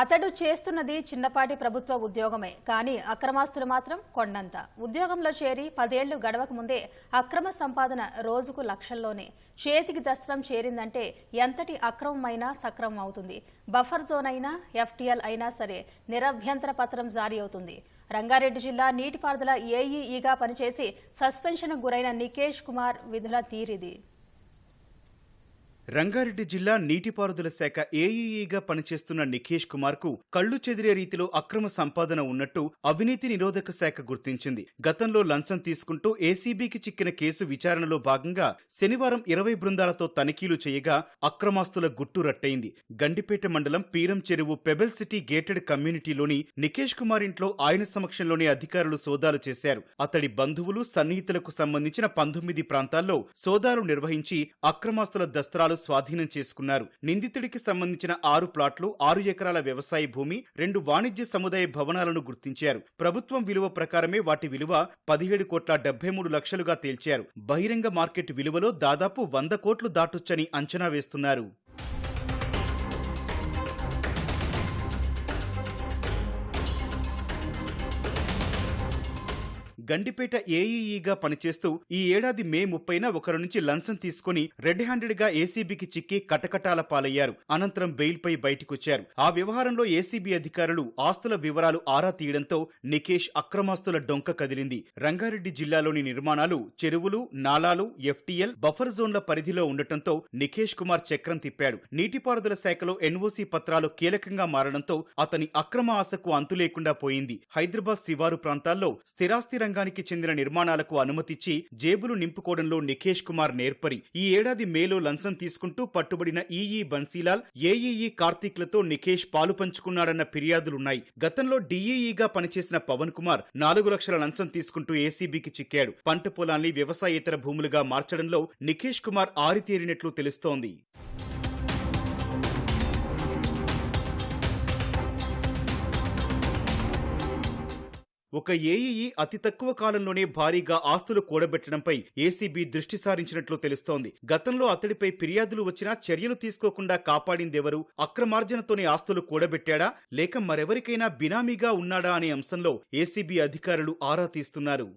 అతడు చేస్తున్నది చిన్నపాటి ప్రభుత్వ ఉద్యోగమే కానీ అక్రమాస్తులు మాత్రం కొండంత. ఉద్యోగంలో చేరి పదేళ్ళు గడవక ముందే అక్రమ సంపాదన రోజుకు లక్షల్లోనే. చేతికి దస్త్రం చేరిందంటే ఎంతటి అక్రమమైనా సక్రమం అవుతుంది. బఫర్ జోన్ అయినా ఎఫ్టీఎల్ అయినా సరే నిరభ్యంతర పత్రం జారీ అవుతుంది. రంగారెడ్డి జిల్లా నీటిపారుదల ఏఈఈగా పనిచేసి సస్పెన్షన్కు గురైన నికేష్ కుమార్ విధుల తీరిది. రంగారెడ్డి జిల్లా నీటిపారుదల శాఖ ఏఈఈగా పనిచేస్తున్న నిఖేష్ కుమార్కు కళ్ళు చెదిరే రీతిలో అక్రమ సంపాదన ఉన్నట్టు అవినీతి నిరోధక శాఖ గుర్తించింది. గతంలో లంచం తీసుకుంటూ ఏసీబీకి చిక్కిన కేసు విచారణలో భాగంగా శనివారం ఇరవై బృందాలతో తనిఖీలు చేయగా అక్రమాస్తుల గుట్టు రట్టయింది. గండిపేట మండలం పీరం చెరువు పెబెల్ సిటీ గేటెడ్ కమ్యూనిటీలోని నిఖేష్ కుమార్ ఇంట్లో ఆయన సమక్షంలోనే అధికారులు సోదాలు చేశారు. అతడి బంధువులు సన్నిహితులకు సంబంధించిన పంతొమ్మిది ప్రాంతాల్లో సోదాలు నిర్వహించి అక్రమాస్తుల దస్త్రాలు స్వాధీనం చేసుకున్నారు. నిందితుడికి సంబంధించిన ఆరు ప్లాట్లు ఆరు ఎకరాల వ్యవసాయ భూమి రెండు వాణిజ్య సముదాయ భవనాలను గుర్తించారు. ప్రభుత్వం విలువ ప్రకారమే వాటి విలువ పదిహేడు కోట్ల డెబ్బై మూడు లక్షలుగా తేల్చారు. బహిరంగ మార్కెట్ విలువలో దాదాపు వంద కోట్లు దాటొచ్చని అంచనా వేస్తున్నారు. గండిపేట ఏఈఈగా పనిచేస్తూ ఈ ఏడాది మే ముప్పైన ఒకరి నుంచి లంచం తీసుకుని రెడ్ హ్యాండెడ్గా ఏసీబీకి చిక్కి కటకటాల పాలయ్యారు. అనంతరం బెయిల్పై బయటకొచ్చారు. ఆ వ్యవహారంలో ఏసీబీ అధికారులు ఆస్తుల వివరాలు ఆరా తీయడంతో నికేష్ అక్రమాస్తుల డొంక కదిలింది. రంగారెడ్డి జిల్లాలోని నిర్మాణాలు చెరువులు నాలాలు ఎఫ్టీఎల్ బఫర్ జోన్ల పరిధిలో ఉండటంతో నికేష్ కుమార్ చక్రం తిప్పాడు. నీటిపారుదల శాఖలో ఎన్ఓసీ పత్రాలు కీలకంగా మారడంతో అతని అక్రమ ఆశకు అంతు లేకుండా పోయింది. హైదరాబాద్ శివారు ప్రాంతాల్లో స్థిరాస్తి రంగానికి చెందిన నిర్మాణాలకు అనుమతిచ్చి జేబులు నింపుకోవడంలో నిఖేష్ కుమార్ నేర్పరి. ఈ ఏడాది మేలో లంచం తీసుకుంటూ పట్టుబడిన ఈఈ బన్సీలాల్ ఏఈఈ కార్తీక్లతో నిఖేష్ పాలు పంచుకున్నాడన్న ఫిర్యాదులున్నాయి. గతంలో డీఈఈగా పనిచేసిన పవన్ కుమార్ నాలుగు లక్షల లంచం తీసుకుంటూ ఏసీబీకి చిక్కాడు. పంట పొలాన్ని వ్యవసాయేతర భూములుగా మార్చడంలో నిఖేష్ కుమార్ ఆరితేరినట్లు తెలుస్తోంది. ఒక ఏఈఈ అతి తక్కువ కాలంలోనే భారీగా ఆస్తులు కూడబెట్టడంపై ఏసీబీ దృష్టి సారించినట్లు తెలుస్తోంది. గతంలో అతడిపై ఫిర్యాదులు వచ్చినా చర్యలు తీసుకోకుండా కాపాడిందెవరు? అక్రమార్జనతోనే ఆస్తులు కూడబెట్టాడా? లేక మరెవరికైనా బినామీగా ఉన్నాడా అనే అంశంలో ఏసీబీ అధికారులు ఆరా తీస్తున్నారు.